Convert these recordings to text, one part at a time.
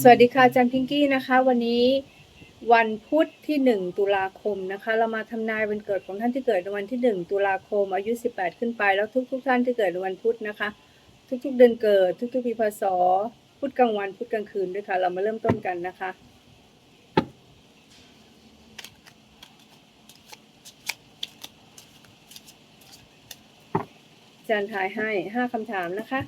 สวัสดีค่ะอาจารย์พิงกี้นะคะ วันนี้วันพุธที่ 1 ตุลาคมนะคะ เรามาทำนายวันเกิดของท่านที่เกิดในวันที่ 1 ตุลาคม อายุ 18 ขึ้นไป แล้วทุก ๆทท่านที่เกิดในวันพุธนะคะ ทุกๆ เดือนเกิด ทุกๆปีพศพุธกลางวันพุธกลางคืนด้วยค่ะ เรามาเริ่มต้นกันนะคะอาจารย์ทายให้ 5คำถามนะคะ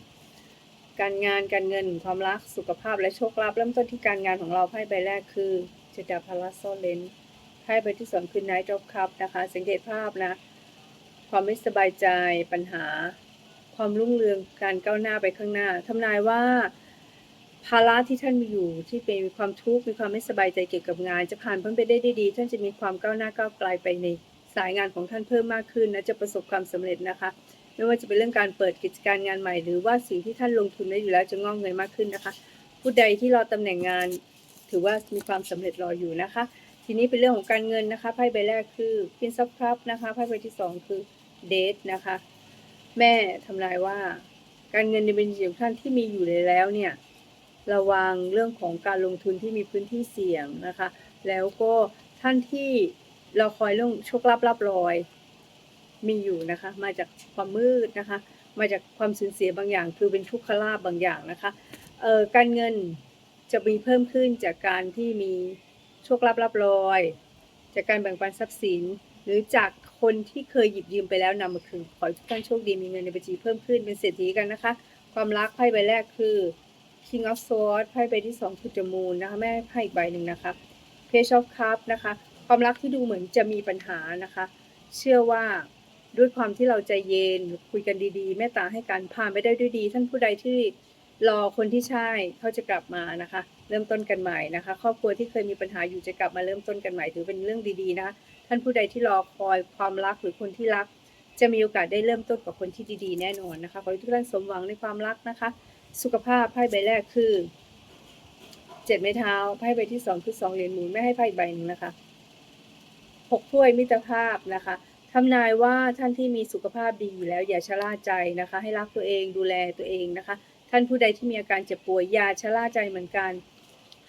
การงานการเงินความรักสุขภาพและโชคลาภเริ่มต้นที่การงานของเราไพ่ใบแรกคือจิตาพาราโซเลนไพ่ใบที่สองคือไนท์ดอคัพนะคะสังเกตภาพนะ ความไม่สบายใจปัญหา ความรุ่งเรืองการก้าวหน้าไปข้างหน้าทำนายว่า ภาระที่ท่านมีอยู่ที่เป็นมีความทุกข์มีความไม่สบายใจเกี่ยวกับงาน จะผ่านพ้นไปได้ด้วยดี ท่านจะมีความก้าวหน้าก้าวไกลไปในสายงานของท่านเพิ่มมากขึ้นและจะประสบความสำเร็จนะคะ ไม่ว่าจะเป็นเรื่องการเปิดกิจการงานใหม่ หรือว่าสิ่งที่ท่านลงทุนได้อยู่แล้วจะงอกเงยมากขึ้นนะคะ ผู้ใดที่รอตำแหน่งงาน ถือว่ามีความสำเร็จรออยู่นะคะ ทีนี้เป็นเรื่องของการเงินนะคะไพ่ใบแรกคือ Prince of Cup นะคะไพ่ใบที่สองคือ Date นะคะ แม่ทำนายว่า การเงินในบัญชีของท่านที่มีอยู่แล้วเนี่ยระวังเรื่องของการลงทุนที่มีพื้นที่เสี่ยงนะคะ แล้วก็ท่านที่เราคอยเรื่องโชคลาภรับรอย มีอยู่นะคะ มาจากความมืดนะคะ มาจากความสูญเสียบางอย่าง คือเป็นทุกขลาภบางอย่างนะคะเอ่อการเงินจะมีเพิ่มขึ้นจากการที่มีโชคลาภรับรอย จากการแบ่งปันทรัพย์สิน หรือจากคนที่เคยหยิบยืมไปแล้วนำมาคืนขอทุกท่านโชคดีมีเงินในบัญชีเพิ่มขึ้นเป็นเศรษฐีกันนะคะ ความรักไพ่ใบแรกคือ King of Swords ไพ่ใบที่สองคือ The Moon นะคะแม่ไพ่อีกใบหนึ่งนะคะ Page of Cups นะคะ ความรักที่ดูเหมือนจะมีปัญหานะคะ เชื่อว่า ด้วยความที่เราใจเย็นคุยกันดีๆแม่ตาให้การผ่านไปได้ด้วยดี ท่านผู้ใดที่รอคนที่ใช่เขาจะกลับมานะคะ เริ่มต้นกันใหม่นะคะ ครอบครัวที่เคยมีปัญหาอยู่จะกลับมาเริ่มต้นกันใหม่ถือเป็นเรื่องดีๆนะคะท่านผู้ใดที่รอคอยความรักหรือคนที่รัก จะมีโอกาสได้เริ่มต้นกับคนที่ดีๆ แน่นอนนะคะขอให้ทุกท่านสมหวังในความรักนะคะ สุขภาพไพ่ใบแรกคือเจ็ดไม้เท้าไพ่ใบที่สองคือสองเหรียญหมุนไม่ให้ไพ่อีกใบหนึ่งนะคะหกถ้วยมิตรภาพนะคะ ทำนายว่าท่านที่มีสุขภาพดีอยู่แล้วอย่าชะล่าใจนะคะ ให้รักตัวเองดูแลตัวเองนะคะ ท่านผู้ใดที่มีอาการเจ็บป่วยอย่าชะล่าใจเหมือนกัน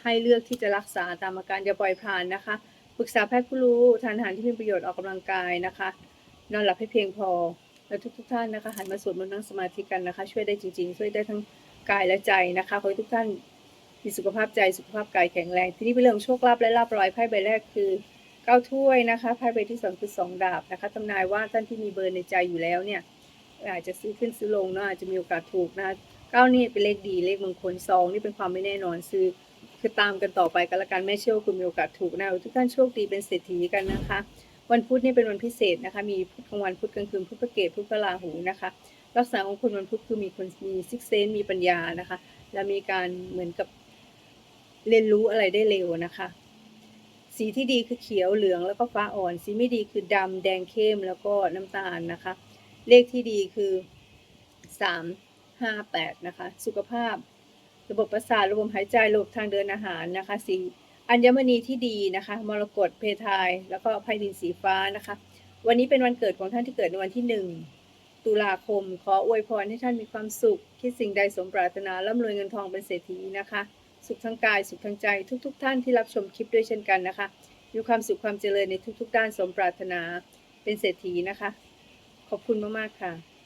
ให้เลือกที่จะรักษาตามอาการอย่าปล่อยผ่านนะคะปรึกษาแพทย์ผู้รู้ทานอาหารที่มีประโยชน์ออกกำลังกายนะคะ นอนหลับให้เพียงพอและทุกๆท่านนะคะหันมาสวดมนต์นั่งสมาธิกันนะคะ ช่วยได้จริง ๆ ช่วยได้ทั้งกายและใจนะคะขอให้ทุกท่านมีสุขภาพใจสุขภาพกายแข็งแรง ทีนี่เป็นเรื่องโชคลาภและลาภรอยไพ่ใบแรกคือ เก้าถ้วยนะคะไพ่ใบที่สองคือสองดาบนะคะทำนายว่าท่านที่มีเบอร์ในใจอยู่แล้วเนี่ยอาจจะซื้อขึ้นซื้อลงเนาะอาจจะมีโอกาสถูกนะเก้านี่เป็นเลขดีเลขมงคลสองนี่เป็นความไม่แน่นอนซื้อคือตามกันต่อไปกันละกันแม่เชื่อว่าคุณมีโอกาสถูกนะทุกท่านโชคดีเป็นเศรษฐีกันนะคะ วันพุธนี่เป็นวันพิเศษนะคะ มีพุธกลางวันพุธกลางคืนพุธประเกตพุธพระราหูนะคะลักษณะของคนวันพุธคือมีคนมีซิกเซนมีปัญญานะคะ และมีการเหมือนกับเรียนรู้อะไรได้เร็วนะคะ สีที่ดีคือเขียวเหลืองแล้วก็ฟ้าอ่อน สีไม่ดีคือดำแดงเข้มแล้วก็น้ำตาลนะคะ เลขที่ดีคือสามห้าแปดนะคะ สุขภาพ ระบบประสาทระบบหายใจระบบทางเดินอาหารนะคะสีอัญมณีที่ดีนะคะ มรกตเพทาย แล้วก็ไพดินสีฟ้านะคะ วันนี้เป็นวันเกิดของท่านที่เกิดในวันที่หนึ่งตุลาคม ขออวยพรให้ท่านมีความสุข คิดสิ่งใดสมปรารถนาร่ำรวยเงินทองเป็นเศรษฐีนะคะ สุขทั้งกายสุขทั้งใจทุกๆท่านที่รับชมคลิปด้วยเช่นกันนะคะ มีความสุขความเจริญในทุกๆ ด้านสมปรารถนาเป็นเศรษฐีนะคะ ขอบคุณมากๆค่ะ